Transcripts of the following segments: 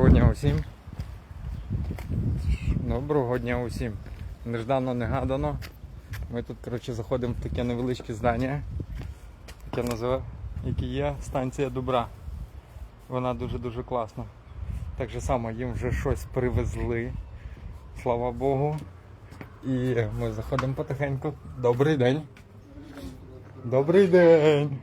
Доброго дня усім. Доброго дня усім. Неждано, негадано. Ми тут, коротше, заходимо в таке невеличке здання, яке називає, яке є станція Добра. Вона дуже-дуже класна. Так же само їм вже щось привезли. Слава Богу. І ми заходимо потихеньку. Добрий день. Добрий день.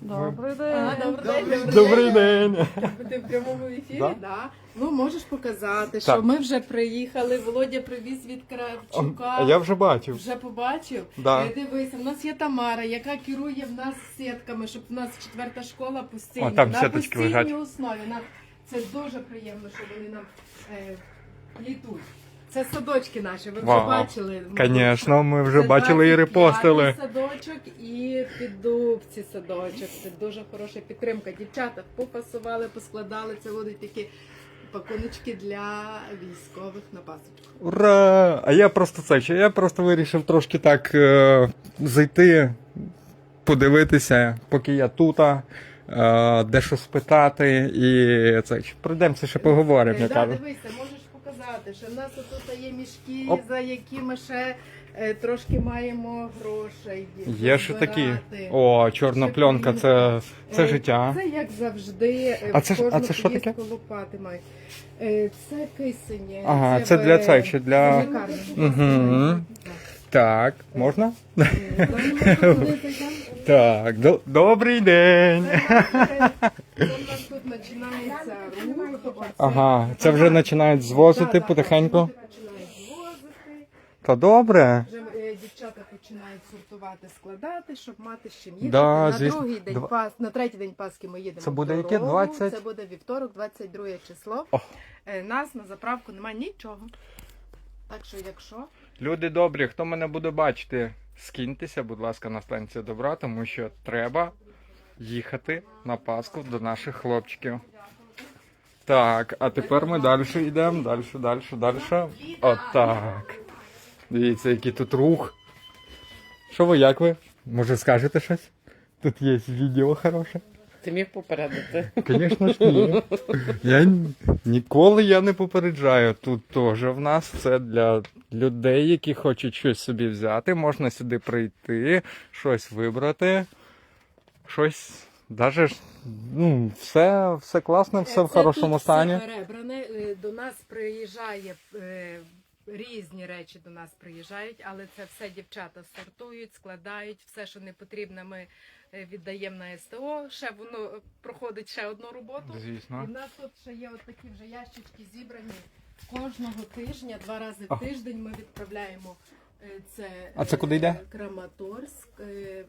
Добрий А, день. добрий день. Добрий день. Ти в прямому ефірі, Да. да. Ну можеш показати, що Так. ми вже приїхали. Володя привіз від Кравчука. Я вже бачив. Вже побачив. Да. Е, Дивися, в нас є Тамара, яка керує в нас сітками, щоб в нас четверта школа постійно. О, там на постійній лежать. основі. Нам це дуже приємно, що вони нам е, плітуть. Це садочки наші, ви вже Вау. бачили. Звісно, ми вже Це бачили і 25-й репостили. садочок і піддубці садочок. Це дуже хороша підтримка. Дівчата попасували, поскладали. Це будуть такі пакуночки для військових на пасочку. Ура! А я просто це, що я просто вирішив трошки так е, зайти, подивитися, поки я тут, е, дещо спитати і це. що Пройдемося ще поговоримо, я да, кажу. дивися, можеш показати, що в нас тут є мішки, Оп. за які ми ще е, трошки маємо грошей. Є ще такі. збирати. О, чорна Ще пленка, це, це Е, життя. Це як завжди. е, А це ж- а кожну це що таке? поїздку лопати мають. Е, Це кисень. Ага, це для цей, чи для-. Мгм. Так, можна? Е, зайдемо. Так, до- добрий день. Це нас тут починається рух. Ага, це вже починають звозити потихеньку. починають звозити. Та добре. Вже е, дівчата починають сортувати, складати, щоб мати з чим їхати. Да, на звісно. другий день Два- пас, на третій день Пасхи ми їдемо. Це буде в яке? дорогу. 20? Це буде вівторок, 22 число. О. Е, Нас на заправку немає нічого. Так що, якщо Люди добрі, хто мене буде бачити, скиньтеся, будь ласка, на станцію добра, тому що треба їхати на Пасху до наших хлопчиків. Так, а тепер ми далі йдемо, далі, далі, далі. Отак. Дивіться, який тут рух. Що ви, як ви? Може скажете щось? Тут є відео хороше. Ти міг попередити. Звісно ж ні. Я ніколи я не попереджаю. Тут теж в нас це для людей, які хочуть щось собі взяти. Можна сюди прийти, щось вибрати, щось. Даже ж, ну, все, все класно, все в хорошому тут стані. Все перебране. Е, До нас приїжджає е, різні речі до нас приїжджають, але це все дівчата сортують, складають. Все, що не потрібно, ми е, віддаємо на СТО. Ще воно проходить ще одну роботу. І в нас тут ще є от такі вже ящички зібрані кожного тижня, два рази в тиждень ми відправляємо е, це. А це куди йде? е, Краматорськ, е,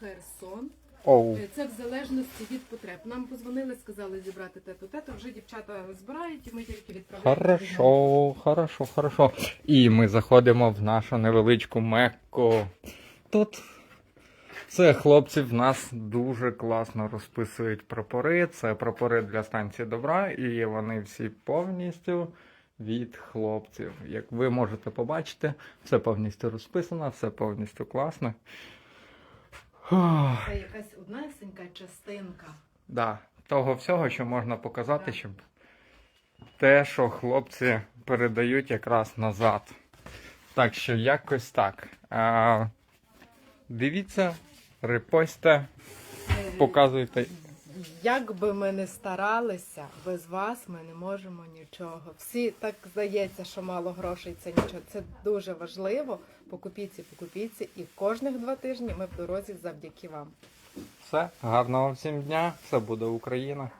Херсон. Оу. Е, Це в залежності від потреб. Нам позвонили, сказали зібрати те-то, те-то. Вже дівчата збирають, і ми тільки відправляємо. Хорошо, хорошо, хорошо. І ми заходимо в нашу невеличку Мекку. Тут це хлопці в нас дуже класно розписують прапори. Це прапори для станції добра, і вони всі повністю від хлопців. Як ви можете побачити, все повністю розписано, все повністю класно. Це якась однесенька частинка. Да, того всього, що можна показати, щоб те, що хлопці передають якраз назад. Так що якось так. А, дивіться, репостьте, показуйте. Як би ми не старалися, без вас ми не можемо нічого. Всі так здається, що мало грошей це нічого. Це дуже важливо. Покупіться, покупіться, і кожних два тижні ми в дорозі завдяки вам. Все, гарного всім дня, все буде Україна.